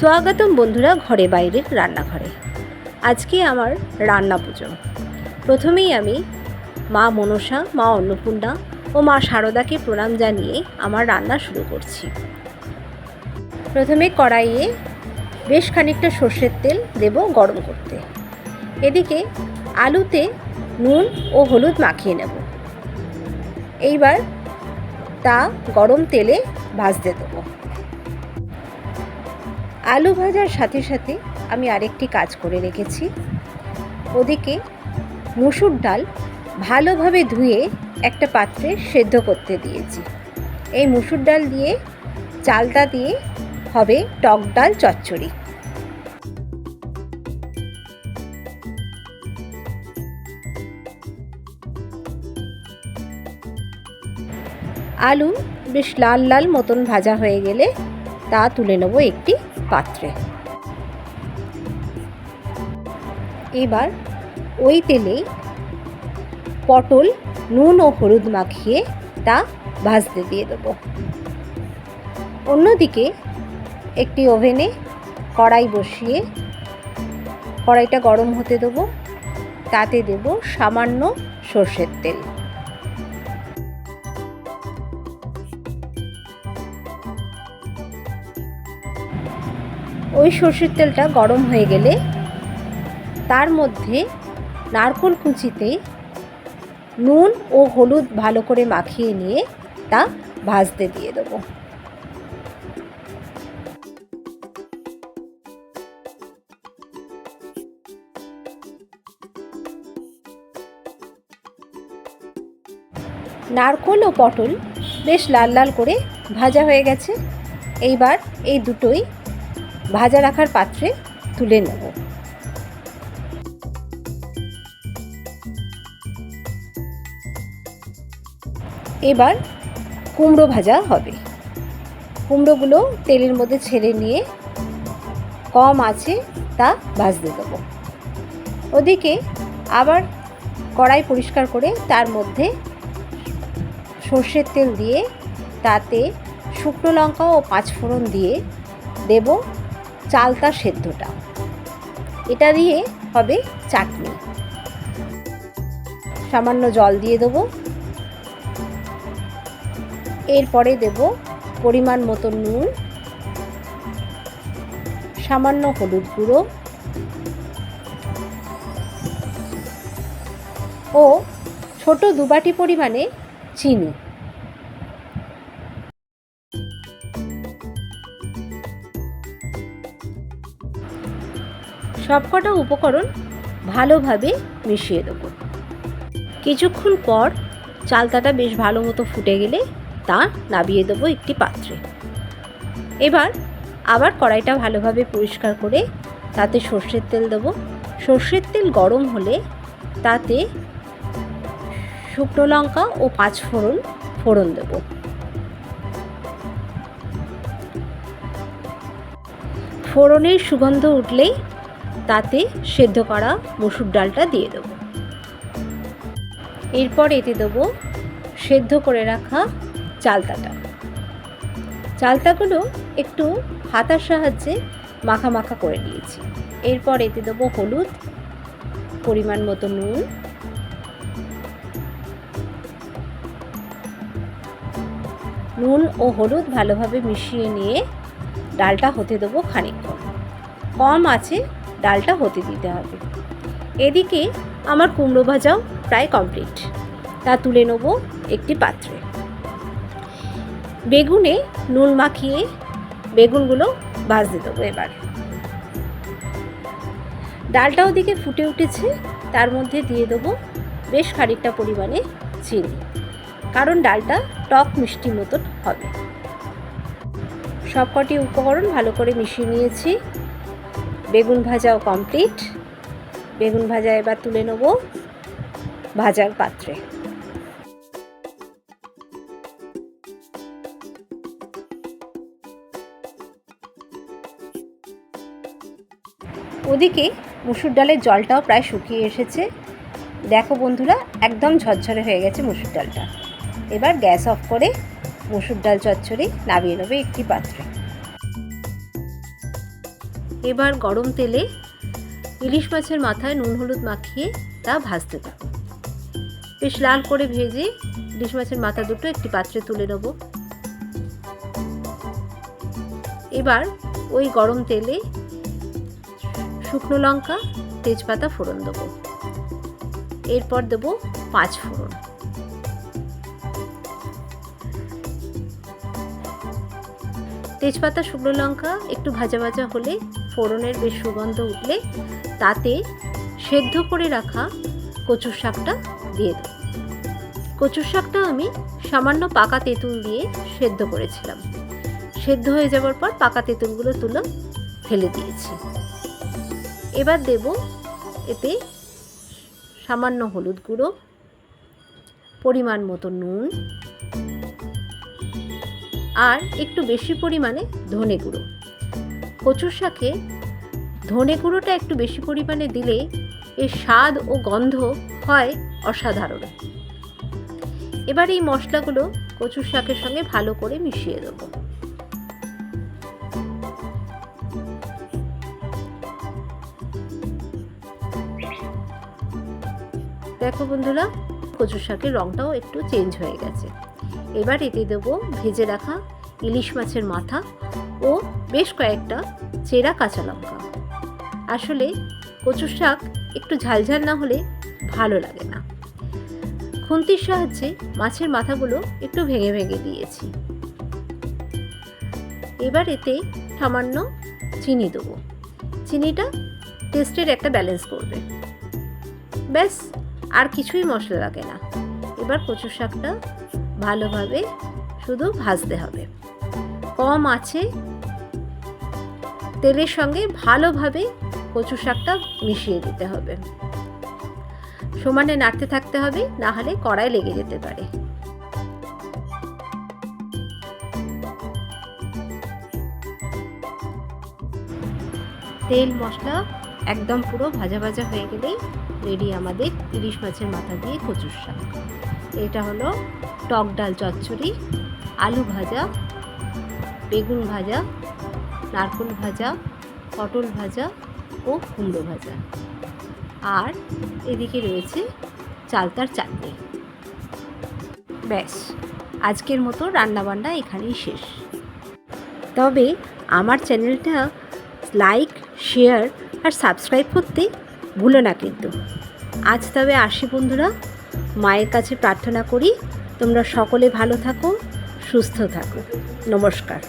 স্বাগতম বন্ধুরা ঘরে বাইরের রান্নাঘরে। আজকে আমার রান্না পুজো। প্রথমেই আমি মা মনসা, মা অন্নপূর্ণা ও মা শারদাকে প্রণাম জানিয়ে আমার রান্না শুরু করছি। প্রথমে কড়াইয়ে বেশ খানিকটা সর্ষের তেল দেব গরম করতে। এদিকে আলুতে নুন ও হলুদ মাখিয়ে নেব। এইবার তা গরম তেলে ভাজতে দেবো। আলু ভাজার সাথে সাথে আমি আরেকটি কাজ করে রেখেছি। ওদিকে মুসুর ডাল ভালোভাবে ধুয়ে একটা পাত্রে সেদ্ধ করতে দিয়েছি। এই মুসুর ডাল দিয়ে চালটা দিয়ে হবে টক ডাল চচ্চড়ি। আলু বেশ লাল লাল মতন ভাজা হয়ে গেলে তা তুলে নেব একটি পাত্রে। এবার ওই তেলেই পটল, নুন ও হলুদ মাখিয়ে তা ভাজতে দিয়ে দেবো। অন্যদিকে একটি ওভেনে কড়াই বসিয়ে কড়াইটা গরম হতে দেবো। তাতে দেব সামান্য সর্ষের তেল। ওই সর্ষের তেলটা গরম হয়ে গেলে তার মধ্যে নারকোল কুচিতে নুন ও হলুদ ভালো করে মাখিয়ে নিয়ে তা ভাজতে দিয়ে দেবো। নারকোল ও পটল বেশ লাল লাল করে ভাজা হয়ে গেছে। এইবার এই দুটোই ভাজা রাখার পাত্রে তুলে নেব। এবার কুমড়ো ভাজা হবে। কুমড়োগুলো তেলের মধ্যে ছেড়ে নিয়ে কম আছে তা ভাজতে দেবো। ওদিকে আবার কড়াই পরিষ্কার করে তার মধ্যে সর্ষের তেল দিয়ে তাতে শুকনো লঙ্কা ও পাঁচফোড়ন দিয়ে দেব। চালতা সেদ্ধটা। এটা দিয়ে হবে চাটনি। সামান্য জল দিয়ে দেবো। এরপরে দেব পরিমাণ মতো নুন। সামান্য হলুদ গুঁড়ো। ও ছোট দুবাটি পরিমাণে চিনি। সবকটা উপকরণ ভালোভাবে মিশিয়ে দেবো। কিছুক্ষণ পর চালতাটা বেশ ভালো মতো ফুটে গেলে তা নাবিয়ে দেবো একটি পাত্রে। এবার আবার কড়াইটা ভালোভাবে পরিষ্কার করে তাতে সর্ষের তেল দেবো। সর্ষের তেল গরম হলে তাতে শুকনো লঙ্কা ও পাঁচ ফোড়ন ফোড়ন দেবো। ফোড়নের সুগন্ধ উঠলেই তাতে সেদ্ধ করা মসুর ডালটা দিয়ে দেবো। এরপর এতে দেবো সেদ্ধ করে রাখা চালতাটা। চালতাগুলো একটু হাতার সাহায্যে মাখা মাখা করে নিয়েছি। এরপর এতে দেবো হলুদ, পরিমাণ মতো নুন। নুন ও হলুদ ভালোভাবে মিশিয়ে নিয়ে ডালটা হতে দেবো খানিকক্ষণ। কম আছে, ডালটা হতে দিতে হবে। এদিকে আমার কুমড়ো ভাজাও প্রায় কমপ্লিট। তা তুলে নেব একটি পাত্রে। বেগুনে নুন মাখিয়ে বেগুনগুলো ভাজতে দেবো এবার। ডালটা ওদিকে ফুটে উঠেছে, তার মধ্যে দিয়ে দেবো বেশ খানিকটা পরিমাণে চিনি, কারণ ডালটা টক মিষ্টি মতন হবে। সবকটি উপকরণ ভালো করে মিশিয়ে নিয়েছি। বেগুন ভাজাও কমপ্লিট বেগুন ভাজা এবার তুলে নেব ভাজার পাত্রে। ওদিকে মুসুর ডালের জলটাও প্রায় শুকিয়ে এসেছে। দেখো বন্ধুরা, একদম ঝরঝরে হয়ে গেছে মুসুর ডালটা। এবার গ্যাস অফ করে মুসুর ডাল চচ্চড়ি নামিয়ে নেবে একটি পাত্রে। এবার গরম তেলে ইলিশ মাছের মাথায় নুন হলুদ মাখিয়ে তা ভাজতে থাকো বেশ লাল করে ভেজে ইলিশ মাছের মাথা দুটো একটি পাত্রে তুলে নেব। এবার ওই গরম তেলে শুকনো লঙ্কা, তেজপাতা ফোড়ন দেবো। এরপর দেবো পাঁচ ফোড়ন। তেজপাতা, শুকনো লঙ্কা একটু ভাজা ভাজা হলে ফোড়নের বেশ সুগন্ধ উঠলে তাতে সেদ্ধ করে রাখা কচুর শাকটা দিয়ে দেব। কচুর শাকটা আমি সামান্য পাকা তেঁতুল দিয়ে সেদ্ধ করেছিলাম। সেদ্ধ হয়ে যাওয়ার পর পাকা তেঁতুলগুলো তুলে ফেলে দিয়েছি। এবার দেব এতে সামান্য হলুদ গুঁড়ো, পরিমাণ মতো নুন আর একটু বেশি পরিমাণে ধনে গুঁড়ো। কচুর শাকে ধনে গুঁড়োটা একটু বেশি পরিমাণে দিলে এর স্বাদ ও গন্ধ হয় অসাধারণ। এবার এই মশলাগুলো কচুর শাকের সঙ্গে ভালো করে মিশিয়ে দেবো। দেখো বন্ধুরা, কচুর শাকের রঙটাও একটু চেঞ্জ হয়ে গেছে। এবার এতে দেবো ভেজে রাখা ইলিশ মাছের মাথা ও বেশ কয়েকটা চেরা কাঁচা লঙ্কা। আসলে কচুর শাক একটু ঝালঝাল না হলে ভালো লাগে না। খুন্তির সাহায্যে মাছের মাথাগুলো একটু ভেঙে ভেঙে দিয়েছি। এবার এতে সামান্য চিনি দেবো। চিনিটা টেস্টের একটা ব্যালেন্স করবে। ব্যাস, আর কিছুই মশলা লাগে না। এবার কচু শাকটা ভালোভাবে শুধু ভাজতে হবে। কম আছে তেলের সঙ্গে ভালোভাবে কচু শাকটা মিশিয়ে দিতে হবে। সমানে নাড়তে থাকতে হবে, না হলে কড়াই লেগে যেতে পারে। তেল, মশলা একদম পুরো ভাজা ভাজা হয়ে গেলেই রেডি আমাদের ইলিশ মাছের মাথা দিয়ে কচুর শাক। এটা হলো টক ডাল চচ্চড়ি, আলু ভাজা, বেগুন ভাজা নারকোল ভাজা, পটল ভাজা ও কুমড়ো ভাজা। আর এদিকে রয়েছে চালতার চাটনি। ব্যাস, আজকের মতো রান্নাবান্না এখানেই শেষ। তবে আমার চ্যানেলটা লাইক, শেয়ার আর সাবস্ক্রাইব করতে ভুলো না কিন্তু। আজ তবে আসি বন্ধুরা, মায়ের কাছে প্রার্থনা করি তোমরা সকলে ভালো থাকো, সুস্থ থাকো। নমস্কার।